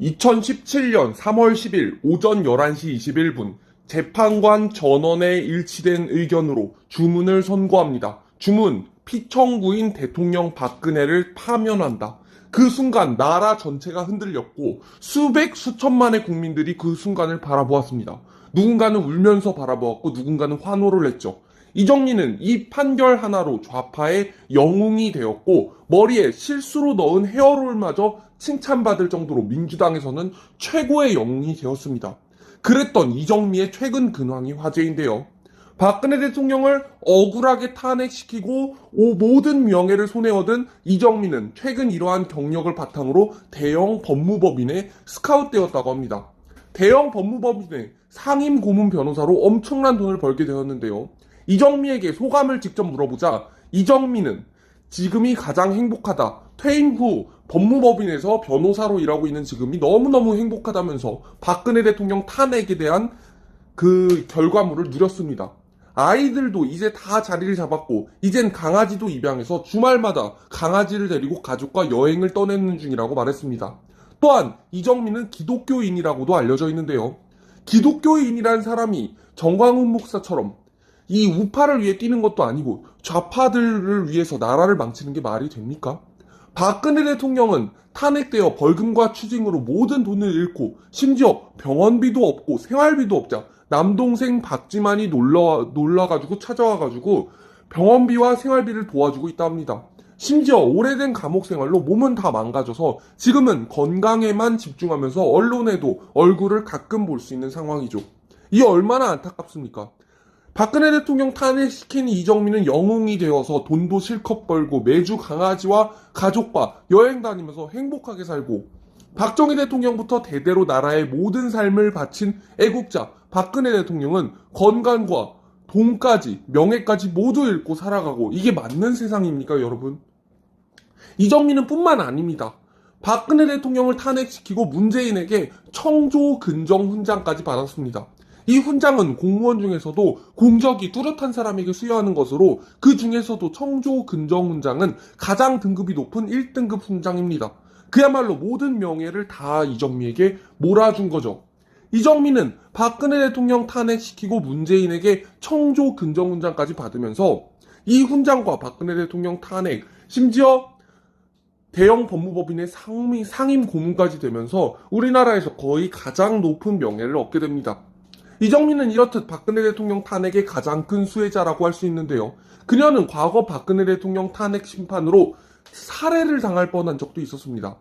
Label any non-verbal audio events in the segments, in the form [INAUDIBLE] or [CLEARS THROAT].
2017년 3월 10일 오전 11시 21분 재판관 전원의 일치된 의견으로 주문을 선고합니다. 주문 피청구인 대통령 박근혜를 파면한다. 그 순간 나라 전체가 흔들렸고 수백 수천만의 국민들이 그 순간을 바라보았습니다. 누군가는 울면서 바라보았고 누군가는 환호를 했죠. 이정민은 이 판결 하나로 좌파의 영웅이 되었고 머리에 실수로 넣은 헤어롤마저 칭찬받을 정도로 민주당에서는 최고의 영웅이 되었습니다. 그랬던 이정미의 최근 근황이 화제인데요. 박근혜 대통령을 억울하게 탄핵시키고 오 모든 명예를 손에од은 이정민은 최근 이러한 경력을 바탕으로 대형 법무법인에 스카웃되었다고 합니다. 대형 법무법인의 상임 고문 변호사로 엄청난 돈을 벌게 되었는데요. 이정미에게 소감을 직접 물어보자 이정미는 지금이 가장 행복하다. 퇴임 후 법무법인에서 변호사로 일하고 있는 지금이 너무너무 행복하다면서 박근혜 대통령 탄핵에 대한 그 결과물을 누렸습니다. 아이들도 이제 다 자리를 잡았고 이젠 강아지도 입양해서 주말마다 강아지를 데리고 가족과 여행을 떠내는 중이라고 말했습니다. 또한 이정민은 기독교인이라고도 알려져 있는데요. 기독교인이란 사람이 정광훈 목사처럼 이 우파를 위해 뛰는 것도 아니고 좌파들을 위해서 나라를 망치는 게 말이 됩니까? 박근혜 대통령은 탄핵되어 벌금과 추징으로 모든 돈을 잃고 심지어 병원비도 없고 생활비도 없자 남동생 박지만이 놀러 놀러가지고 찾아와가지고 병원비와 생활비를 도와주고 있다 합니다. 심지어 오래된 감옥 생활로 몸은 다 망가져서 지금은 건강에만 집중하면서 언론에도 얼굴을 가끔 볼 수 있는 상황이죠. 이 얼마나 안타깝습니까? 박근혜 대통령 탄핵시킨 이정민은 영웅이 되어서 돈도 실컷 벌고 매주 강아지와 가족과 여행 다니면서 행복하게 살고 박정희 대통령부터 대대로 나라의 모든 삶을 바친 애국자 박근혜 대통령은 건강과 돈까지 명예까지 모두 잃고 살아가고 이게 맞는 세상입니까 여러분? 이정민은 뿐만 아닙니다. 박근혜 대통령을 탄핵시키고 문재인에게 청조 근정 훈장까지 받았습니다. 이 훈장은 공무원 중에서도 공적이 뚜렷한 사람에게 수여하는 것으로 그 중에서도 청조 근정 훈장은 가장 등급이 높은 1등급 훈장입니다. 그야말로 모든 명예를 다 이정미에게 몰아준 거죠. 이정민은 박근혜 대통령 탄핵시키고 문재인에게 청조 근정 훈장까지 받으면서 이 훈장과 박근혜 대통령 탄핵 심지어 대형 법무법인의 상임, 상임 고문까지 되면서 우리나라에서 거의 가장 높은 명예를 얻게 됩니다. 이정민은 이렇듯 박근혜 대통령 탄핵의 가장 큰 수혜자라고 할 수 있는데요. 그녀는 과거 박근혜 대통령 탄핵 심판으로 살해를 당할 뻔한 적도 있었습니다.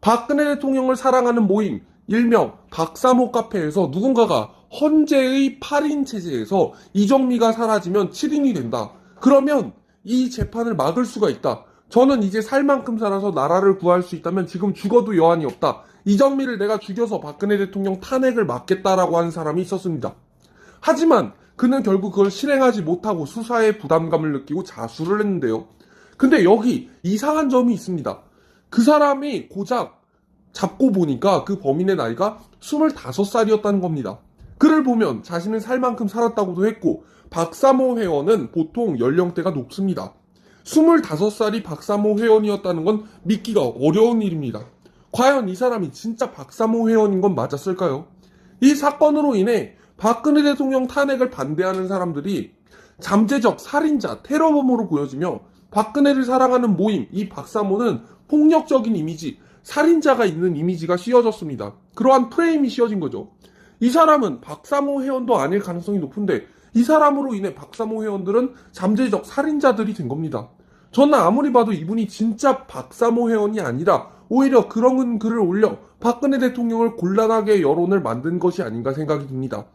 박근혜 대통령을 사랑하는 모임, 일명 박사모 카페에서 누군가가 헌재의 8인 체제에서 이정미가 사라지면 7인이 된다. 그러면 이 재판을 막을 수가 있다. 저는 이제 살 만큼 살아서 나라를 구할 수 있다면 지금 죽어도 여한이 없다. 이정미를 내가 죽여서 박근혜 대통령 탄핵을 막겠다라고 하는 사람이 있었습니다. 하지만 그는 결국 그걸 실행하지 못하고 수사에 부담감을 느끼고 자수를 했는데요. 근데 여기 이상한 점이 있습니다. 그 사람이 고작 잡고 보니까 그 범인의 나이가 25살이었다는 겁니다. 그를 보면 자신은 살 만큼 살았다고도 했고 박사모 회원은 보통 연령대가 높습니다. 25살이 박사모 회원이었다는 건 믿기가 어려운 일입니다. 과연 이 사람이 진짜 박사모 회원인 건 맞았을까요? 이 사건으로 인해 박근혜 대통령 탄핵을 반대하는 사람들이 잠재적 살인자, 테러범으로 보여지며 박근혜를 사랑하는 모임, 이 박사모는 폭력적인 이미지, 살인자가 있는 이미지가 씌워졌습니다. 그러한 프레임이 씌워진 거죠. 이 사람은 박사모 회원도 아닐 가능성이 높은데 이 사람으로 인해 박사모 회원들은 잠재적 살인자들이 된 겁니다. 저는 아무리 봐도 이분이 진짜 박사모 회원이 아니라 오히려 그런 글을 올려 박근혜 대통령을 곤란하게 여론을 만든 것이 아닌가 생각이 듭니다.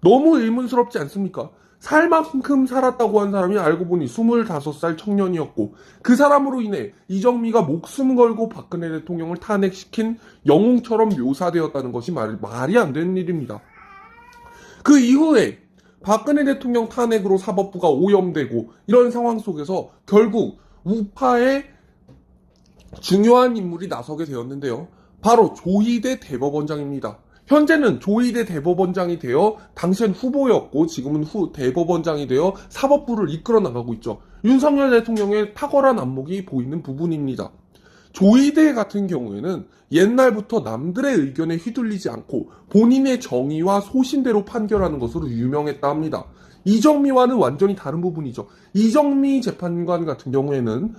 너무 의문스럽지 않습니까? 살 만큼 살았다고 한 사람이 알고 보니 25살 청년이었고 그 사람으로 인해 이정미가 목숨 걸고 박근혜 대통령을 탄핵시킨 영웅처럼 묘사되었다는 것이 말, 말이 안 되는 일입니다. 그 이후에 박근혜 대통령 탄핵으로 사법부가 오염되고 이런 상황 속에서 결국 우파의 중요한 인물이 나서게 되었는데요. 바로 조희대 대법원장입니다. 현재는 조희대 대법원장이 되어 당시엔 후보였고 지금은 후 대법원장이 되어 사법부를 이끌어 나가고 있죠. 윤석열 대통령의 탁월한 안목이 보이는 부분입니다. 조이대 같은 경우에는 옛날부터 남들의 의견에 휘둘리지 않고 본인의 정의와 소신대로 판결하는 것으로 유명했다 합니다. 이정미와는 완전히 다른 부분이죠. 이정미 재판관 같은 경우에는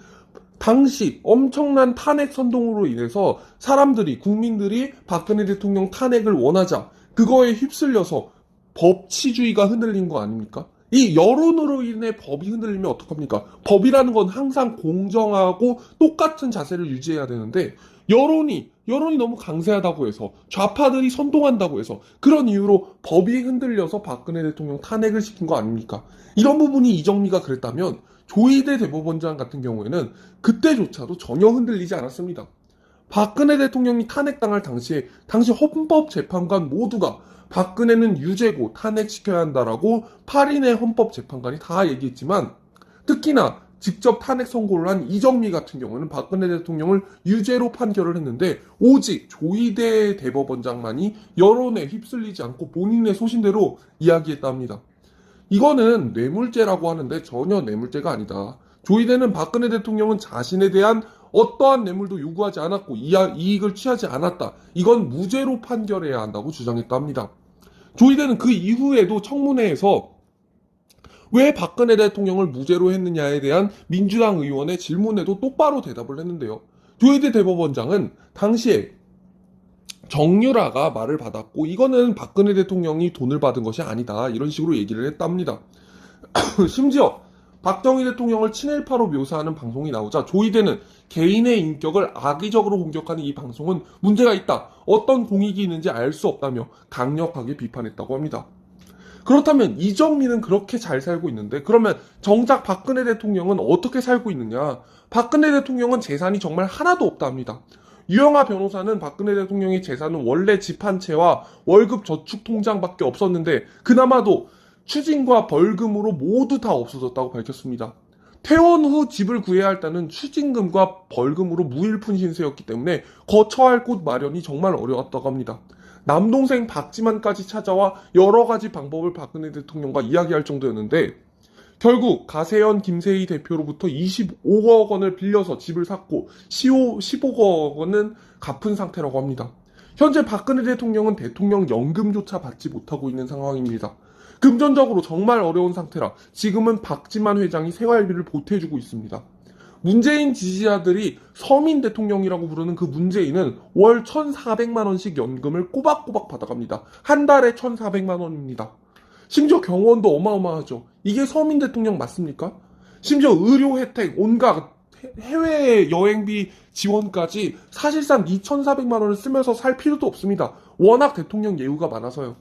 당시 엄청난 탄핵 선동으로 인해서 사람들이, 국민들이 박근혜 대통령 탄핵을 원하자 그거에 휩쓸려서 법치주의가 흔들린 거 아닙니까? 이 여론으로 인해 법이 흔들리면 어떡합니까? 법이라는 건 항상 공정하고 똑같은 자세를 유지해야 되는데 여론이 여론이 너무 강세하다고 해서 좌파들이 선동한다고 해서 그런 이유로 법이 흔들려서 박근혜 대통령 탄핵을 시킨 거 아닙니까? 이런 부분이 이정미가 그랬다면 조희대 대법원장 같은 경우에는 그때조차도 전혀 흔들리지 않았습니다. 박근혜 대통령이 탄핵당할 당시에 당시 헌법재판관 모두가 박근혜는 유죄고 탄핵시켜야 한다라고 8인의 헌법재판관이 다 얘기했지만 특히나 직접 탄핵 선고를 한 이정미 같은 경우는 박근혜 대통령을 유죄로 판결을 했는데 오직 조희대 대법원장만이 여론에 휩쓸리지 않고 본인의 소신대로 이야기했다 합니다. 이거는 뇌물죄라고 하는데 전혀 뇌물죄가 아니다. 조희대는 박근혜 대통령은 자신에 대한 어떠한 뇌물도 요구하지 않았고 이익을 취하지 않았다. 이건 무죄로 판결해야 한다고 주장했다 합니다. 조희대는 그 이후에도 청문회에서 왜 박근혜 대통령을 무죄로 했느냐에 대한 민주당 의원의 질문에도 똑바로 대답을 했는데요. 조희대 대법원장은 당시에 정유라가 말을 받았고 이거는 박근혜 대통령이 돈을 받은 것이 아니다 이런 식으로 얘기를 했답니다. [CLEARS THROAT] 심지어 박정희 대통령을 친일파로 묘사하는 방송이 나오자 조희대는 개인의 인격을 악의적으로 공격하는 이 방송은 문제가 있다. 어떤 공익이 있는지 알 수 없다며 강력하게 비판했다고 합니다. 그렇다면 이정민은 그렇게 잘 살고 있는데 그러면 정작 박근혜 대통령은 어떻게 살고 있느냐? 박근혜 대통령은 재산이 정말 하나도 없다 합니다. 유영아 변호사는 박근혜 대통령의 재산은 원래 집 한 채와 월급 저축 통장밖에 없었는데 그나마도 추징과 벌금으로 모두 다 없어졌다고 밝혔습니다. 퇴원 후 집을 구해야 할 때는 추징금과 벌금으로 무일푼 신세였기 때문에 거처할 곳 마련이 정말 어려웠다고 합니다. 남동생 박지만까지 찾아와 여러 가지 방법을 박근혜 대통령과 이야기할 정도였는데 결국 가세현 김세희 대표로부터 25억 원을 빌려서 집을 샀고 15, 15억 원은 갚은 상태라고 합니다. 현재 박근혜 대통령은 대통령 연금조차 받지 못하고 있는 상황입니다. 금전적으로 정말 어려운 상태라 지금은 박지만 회장이 생활비를 보태주고 있습니다. 문재인 지지자들이 서민 대통령이라고 부르는 그 문재인은 월 1,400만 원씩 연금을 꼬박꼬박 받아갑니다. 한 달에 1,400만 원입니다. 심지어 경원도 어마어마하죠. 이게 서민 대통령 맞습니까? 심지어 의료 혜택, 온갖 해- 해외 여행비 지원까지 사실상 2,400만 원을 쓰면서 살 필요도 없습니다. 워낙 대통령 예우가 많아서요.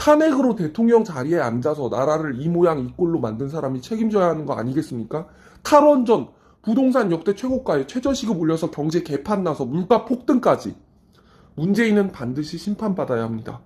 탄핵으로 대통령 자리에 앉아서 나라를 이 모양 이 꼴로 만든 사람이 책임져야 하는 거 아니겠습니까? 탈원전, 부동산 역대 최고가에 최저시급 올려서 경제 개판 나서 물가 폭등까지 문재인은 반드시 심판받아야 합니다.